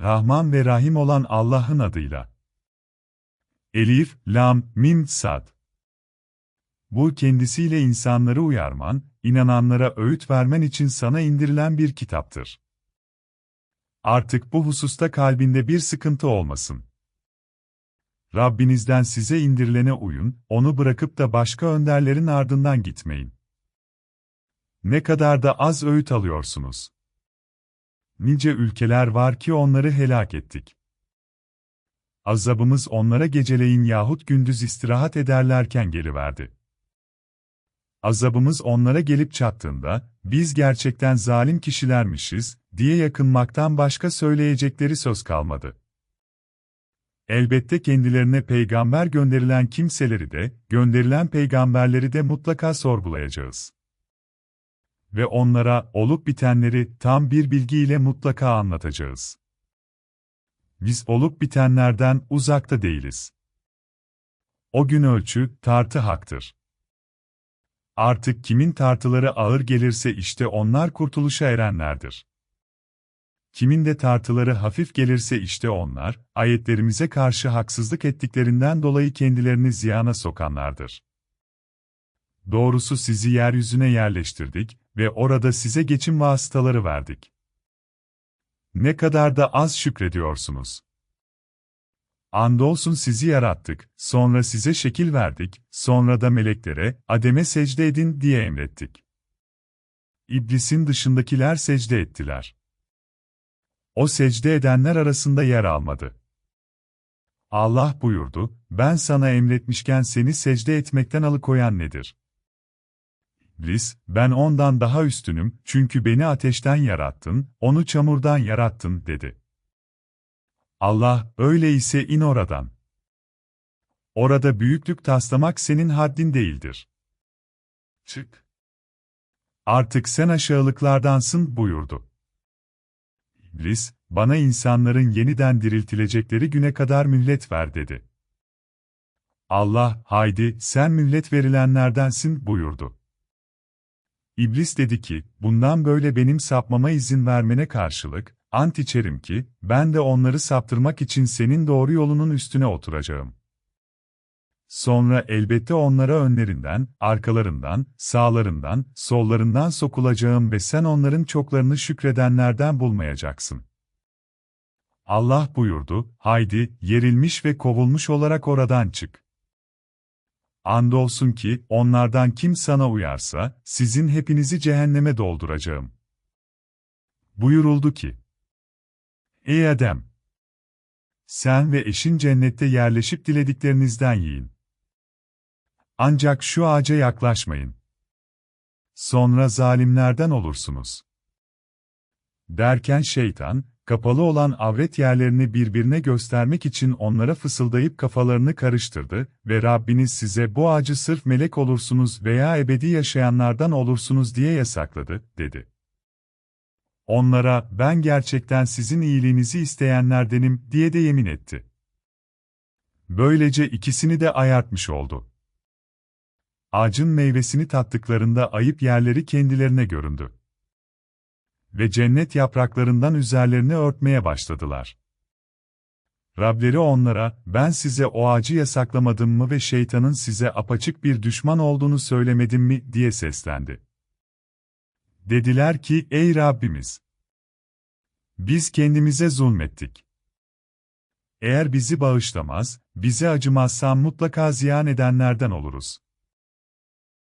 Rahman ve Rahim olan Allah'ın adıyla. Elif, Lam, Mim, Sad. Bu kendisiyle insanları uyarman, inananlara öğüt vermen için sana indirilen bir kitaptır. Artık bu hususta kalbinde bir sıkıntı olmasın. Rabbinizden size indirilene uyun, onu bırakıp da başka önderlerin ardından gitmeyin. Ne kadar da az öğüt alıyorsunuz. Nice ülkeler var ki onları helak ettik. Azabımız onlara geceleyin yahut gündüz istirahat ederlerken geliverdi. Azabımız onlara gelip çattığında, biz gerçekten zalim kişilermişiz, diye yakınmaktan başka söyleyecekleri söz kalmadı. Elbette kendilerine peygamber gönderilen kimseleri de, gönderilen peygamberleri de mutlaka sorgulayacağız. Ve onlara olup bitenleri tam bir bilgiyle mutlaka anlatacağız. Biz olup bitenlerden uzakta değiliz. O gün ölçü, tartı haktır. Artık kimin tartıları ağır gelirse işte onlar kurtuluşa erenlerdir. Kimin de tartıları hafif gelirse işte onlar, ayetlerimize karşı haksızlık ettiklerinden dolayı kendilerini ziyana sokanlardır. Doğrusu sizi yeryüzüne yerleştirdik ve orada size geçim vasıtaları verdik. Ne kadar da az şükrediyorsunuz. Andolsun sizi yarattık, sonra size şekil verdik, sonra da meleklere, Adem'e secde edin diye emrettik. İblisin dışındakiler secde ettiler. O secde edenler arasında yer almadı. Allah buyurdu, ben sana emretmişken seni secde etmekten alıkoyan nedir? İblis, ben ondan daha üstünüm, çünkü beni ateşten yarattın, onu çamurdan yarattın, dedi. Allah, öyleyse in oradan. Orada büyüklük taslamak senin haddin değildir. Çık. Artık sen aşağılıklardansın buyurdu. İblis, bana insanların yeniden diriltilecekleri güne kadar mühlet ver dedi. Allah, haydi, sen mühlet verilenlerdensin buyurdu. İblis dedi ki, bundan böyle benim sapmama izin vermene karşılık, ant içerim ki, ben de onları saptırmak için senin doğru yolunun üstüne oturacağım. Sonra elbette onlara önlerinden, arkalarından, sağlarından, sollarından sokulacağım ve sen onların çoklarını şükredenlerden bulmayacaksın. Allah buyurdu, haydi, yerilmiş ve kovulmuş olarak oradan çık. Andolsun ki, onlardan kim sana uyarsa, sizin hepinizi cehenneme dolduracağım. Buyuruldu ki, Ey Adem! Sen ve eşin cennette yerleşip dilediklerinizden yiyin. Ancak şu ağaca yaklaşmayın. Sonra zalimlerden olursunuz. Derken şeytan, kapalı olan avret yerlerini birbirine göstermek için onlara fısıldayıp kafalarını karıştırdı ve Rabbiniz size bu ağacı sırf melek olursunuz veya ebedi yaşayanlardan olursunuz diye yasakladı, dedi. Onlara, ben gerçekten sizin iyiliğinizi isteyenlerdenim, diye de yemin etti. Böylece ikisini de ayartmış oldu. Ağacın meyvesini tattıklarında ayıp yerleri kendilerine göründü. Ve cennet yapraklarından üzerlerini örtmeye başladılar. Rableri onlara, ben size o ağacı yasaklamadım mı ve şeytanın size apaçık bir düşman olduğunu söylemedim mi, diye seslendi. Dediler ki, ey Rabbimiz! Biz kendimize zulmettik. Eğer bizi bağışlamaz, bize acımazsan mutlaka ziyan edenlerden oluruz.